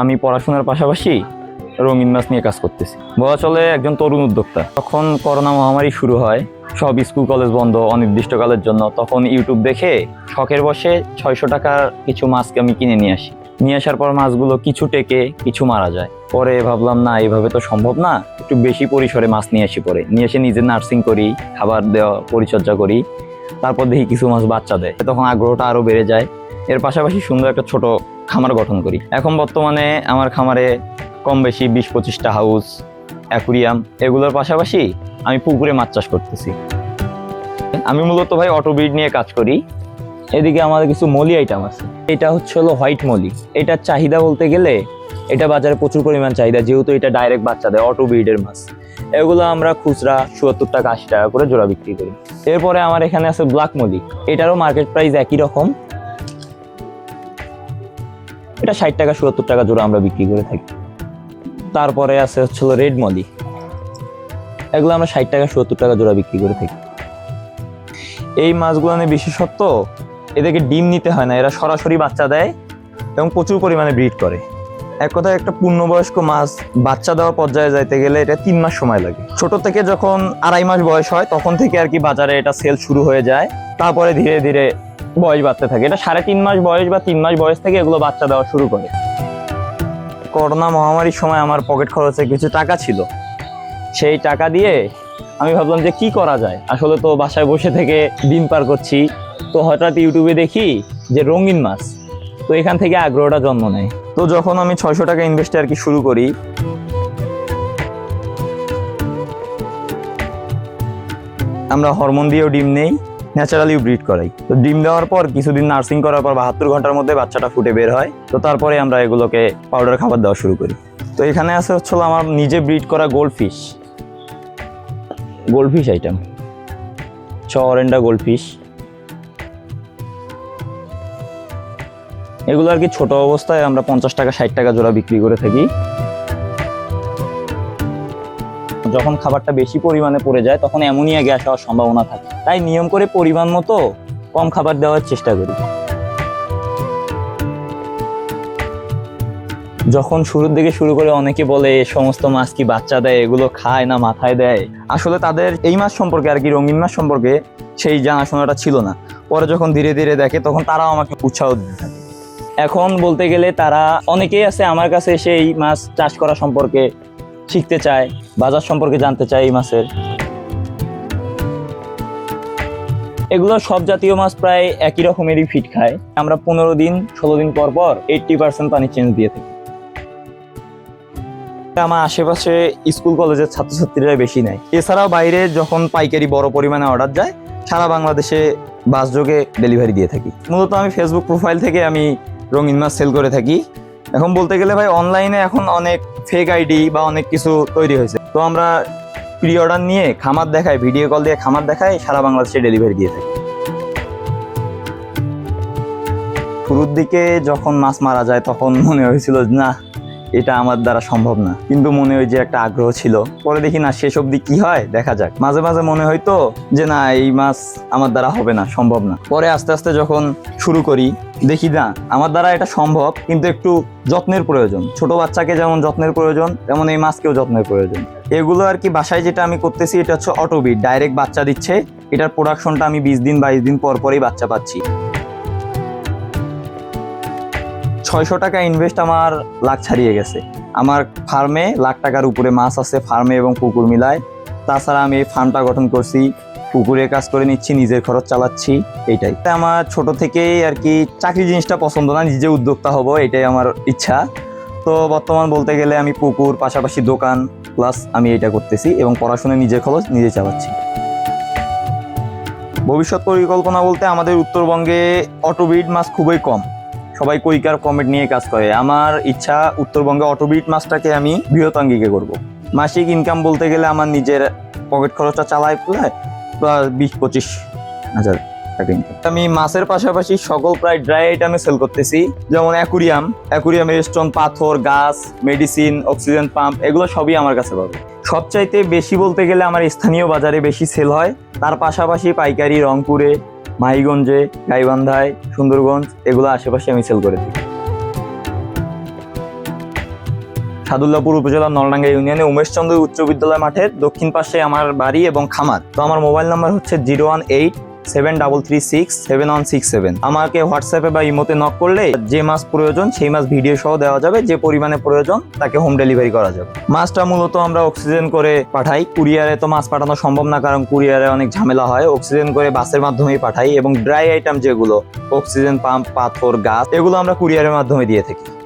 আমি পড়াশোনার পাশাপাশি রঙিন মাছ নিয়ে কাজ করতেছি। বলা চলে একজন তরুণ উদ্যোক্তা। তখন করোনা মহামারী শুরু হয়, সব স্কুল, কলেজ বন্ধ অনির্দিষ্টকালের জন্য, তখন ইউটিউব দেখে শখের বসে ছয়শো টাকার কিছু মাছকে আমি কিনে নিয়ে আসি। নিয়ে আসার পর মাছগুলো কিছু টেকে, কিছু মারা যায়। পরে ভাবলাম, না এইভাবে তো সম্ভব না। একটু বেশি পরিসরে মাছ নিয়ে আসি পরে। নিয়ে এসে নিজে নার্সিং করি, খাবার দেওয়া, পরিচর্যা করি। তারপর দেখি কিছু মাছ বাচ্চা দেয়। তখন আগ্রহটা আরও বেড়ে যায়। এর পাশাপাশি সুন্দর একটা ছোট খামার গঠন করি। এখন বর্তমানে আমার খামারে কম বেশি বিশ পঁচিশটা হাউস, অ্যাকুরিয়াম এগুলোর পাশাপাশি আমি পুকুরে মাছ চাষ করতেছি। আমি মূলত ভাই অটো ব্রিড নিয়ে কাজ করি। এদিকে আমাদের কিছু মলি আইটেম আছে। এটা হচ্ছে হলো হোয়াইট মলি। এটার চাহিদা বলতে গেলে এটা বাজারে প্রচুর পরিমাণ চাহিদা, যেহেতু এটা ডাইরেক্ট বাচ্চা দেয় অটো ব্রিডের মাছ। এগুলো আমরা খুচরা চুয়াত্তর টাকা আশি টাকা করে জোড়া বিক্রি করি। এরপরে আমার এখানে আছে ব্ল্যাক মলি। এটারও মার্কেট প্রাইস একই রকম। এটা ষাট টাকা, সত্তর টাকা জোড়া আমরা বিক্রি করে থাকি। তারপরে আছে হচ্ছে রেড মলি। এগুলো আমরা ষাট টাকা, সত্তর টাকা জোড়া বিক্রি করে থাকি। এই মাছগুলো নিয়ে বিশেষত্ব এদেরকে ডিম নিতে হয় না, এরা সরাসরি বাচ্চা দেয় এবং প্রচুর পরিমাণে ব্রিড করে। এক কথায় একটা পূর্ণবয়স্ক মাছ বাচ্চা দেওয়ার পর্যায়ে যাইতে গেলে এটা তিন মাস সময় লাগে। ছোট থেকে যখন আড়াই মাস বয়স হয়, তখন থেকে আর কি বাজারে এটা সেল শুরু হয়ে যায়। তারপরে ধীরে ধীরে বয়স বাড়তে থাকে। এটা সাড়ে তিন মাস বয়স বা তিন মাস বয়স থেকে এগুলো বাচ্চা দেওয়া শুরু করে। করোনা মহামারীর সময় আমার পকেট খরচে কিছু টাকা ছিল। সেই টাকা দিয়ে আমি ভাবলাম যে কি করা যায়? আসলে তো বাসায় বসে থেকে দিন পার করছি। তো হঠাৎ ইউটিউবে দেখি যে রঙিন মাছ। তো এখান থেকে আগ্রহটা জন্ম নেয়। তো যখন আমি ছয়শো টাকা ইনভেস্ট আর কি শুরু করি, আমরা হরমোন দিয়েও ডিম নেই। ন্যাচারালি ব্রিড করাই। তো ডিম দেওয়ার পর কিছুদিন নার্সিং করার পর বাহাত্তর ঘণ্টার মধ্যে বাচ্চাটা ফুটে বের হয়। তো তারপরে আমরা এগুলোকে পাউডার খাবার দেওয়া শুরু করি। তো এখানে আছে হচ্ছে আমার নিজে ব্রিড করা goldfish goldfish item ছ অরেন্ডা গোল্ড ফিশ এগুলো আর কি ছোট অবস্থায় আমরা পঞ্চাশ টাকা, ষাট টাকা জোড়া বিক্রি করে থাকি। যখন খাবারটা বেশি পরিমাণে পড়ে যায়, তখন অ্যামোনিয়া গ্যাস হওয়ার সম্ভাবনা থাকে। তাই নিয়ম করে পরিমাণ মতো কম খাবার দেওয়ার চেষ্টা করি। যখন শুরুর দিকে শুরু করে অনেকে বলে সমস্ত মাছ কি বাচ্চা দেয়? এগুলো খায় না, মাথায় দেয়? আসলে তাদের এই মাছ সম্পর্কে আর কি, রঙিন মাছ সম্পর্কে সেই জানাশোনাটা ছিল না। পরে যখন ধীরে ধীরে দেখে, তখন তারাও আমাকে উৎসাহ দিতে থাকে। এখন বলতে গেলে তারা, অনেকেই আছে আমার কাছে সেই মাছ চাষ করা সম্পর্কে শিখতে চায়, বাজার সম্পর্কে জানতে চায় এই মাছের। এগুলো সব জাতীয় মাছ প্রায় একই রকমেরই ফিট খায়। আমরা পনেরো দিন, ষোলো দিন পর পর এইটটি পার্সেন্ট পানি চেঞ্জ দিয়ে থাকি। আমার আশেপাশে স্কুল কলেজের ছাত্রছাত্রীরা বেশি নেয়। এছাড়াও বাইরে যখন পাইকারি বড় পরিমাণে অর্ডার যায়, সারা বাংলাদেশে বাস যোগে ডেলিভারি দিয়ে থাকি। মূলত আমি ফেসবুক প্রোফাইল থেকে আমি রঙিন মাছ সেল করে থাকি। এখন বলতে গেলে ভাই অনলাইনে এখন অনেক ফেক আইডি বা অনেক কিছু তৈরি হয়েছে। তো আমরা প্রি অর্ডার নিয়ে খামার দেখায় ভিডিও কল দিয়ে খামার দেখায় সারা বাংলাদেশে ডেলিভারি দিয়ে থাকি। শুরুর দিকে যখন মাছ মারা যায়, তখন মনে হয়েছিল না এটা আমার দ্বারা সম্ভব না। কিন্তু মনে হয় যে একটা আগ্রহ ছিল। পরে দেখি না, শেষ অবধি কি হয়? দেখা যাক। মাঝে মাঝে মনে হয়তো যে না, এই মাছ আমার দ্বারা হবে না, সম্ভব না। পরে আস্তে আস্তে যখন শুরু করি, দেখি না, আমার দ্বারা এটা সম্ভব, কিন্তু একটু যত্নের প্রয়োজন। ছোট বাচ্চাকে যেমন যত্নের প্রয়োজন, তেমন এই মাছকেও যত্নের প্রয়োজন। এগুলো আর কি বাসায় যেটা আমি করতেছি, এটা হচ্ছে অটোবিট। ডাইরেক্ট বাচ্চা দিচ্ছে, এটার প্রোডাকশনটা আমি বিশ দিন, বাইশ দিন পর পরই বাচ্চা পাচ্ছি। ছয়শো টাকা ইনভেস্ট আমার লাখ ছাড়িয়ে গেছে। আমার ফার্মে লাখ টাকার উপরে মাছ আছে ফার্মে এবং পুকুর মিলায়। তাছাড়া আমি এই ফার্মটা গঠন করছি, পুকুরে কাজ করে নিচ্ছি, নিজের খরচ চালাচ্ছি, এইটাই। তাই আমার ছোট থেকেই আর কি চাকরি জিনিসটা পছন্দ না, নিজে উদ্যোক্তা হব, এটাই আমার ইচ্ছা। তো বর্তমান বলতে গেলে আমি পুকুর, পাশাপাশি দোকান প্লাস আমি এটা করতেছি এবং পড়াশোনা নিজের খরচ নিজে চালাচ্ছি। ভবিষ্যৎ পরিকল্পনা বলতে আমাদের উত্তরবঙ্গে অটোবিট মাছ খুবই কম। সবাই কৈকার কমেন্ট নিয়ে কাজ করে। আমার ইচ্ছা উত্তরবঙ্গে অটোবিট মাছটাকে আমি বৃহতাঙ্গিকে করব। মাসিক ইনকাম বলতে গেলে আমার নিজের পকেট খরচটা চালাই প্রায় বিশ পঁচিশ হাজার আমি মাছের পাশাপাশি সকল প্রায় ড্রাই আইটেমে সেল করতেছি, যেমন অ্যাকুরিয়াম অ্যাকুরিয়ামের স্টোন পাথর গাছ মেডিসিন অক্সিজেন পাম্প এগুলো সবই আমার কাছে পাবে। সবচাইতে বেশি বলতে গেলে আমার স্থানীয় বাজারে বেশি সেল হয়। তার পাশাপাশি পাইকারি রংপুরে মাহিগঞ্জে গাইবান্ধায়, সুন্দরগঞ্জ, এগুলো আশেপাশে আমি সেল করে থাকি সাদুল্লাপুর উপজেলার নলডাঙ্গা ইউনিয়নে উমেশচন্দ্র উচ্চ বিদ্যালয় মাঠের দক্ষিণ পাশে আমার বাড়ি এবং খামার। তো আমার মোবাইল নাম্বার হচ্ছে zero one eight seven double three six seven six seven আমাকে হোয়াটসঅ্যাপে বা ইমোতে নক করলে যে মাছ প্রয়োজন, সেই মাছ ভিডিও সহ দেওয়া যাবে, যে পরিমাণে প্রয়োজন, তাকে হোম ডেলিভারি করা যাবে। মাছটা মূলত আমরা অক্সিজেন করে পাঠাই। কুরিয়ারে তো মাছ পাঠানো সম্ভব না, কারণ কুরিয়ারে অনেক ঝামেলা হয়। অক্সিজেন করে বাসের মাধ্যমেই পাঠাই এবং ড্রাই আইটেম যেগুলো অক্সিজেন পাম্প পাথর গাছ এগুলো আমরা কুরিয়ারের মাধ্যমে দিয়ে থাকি।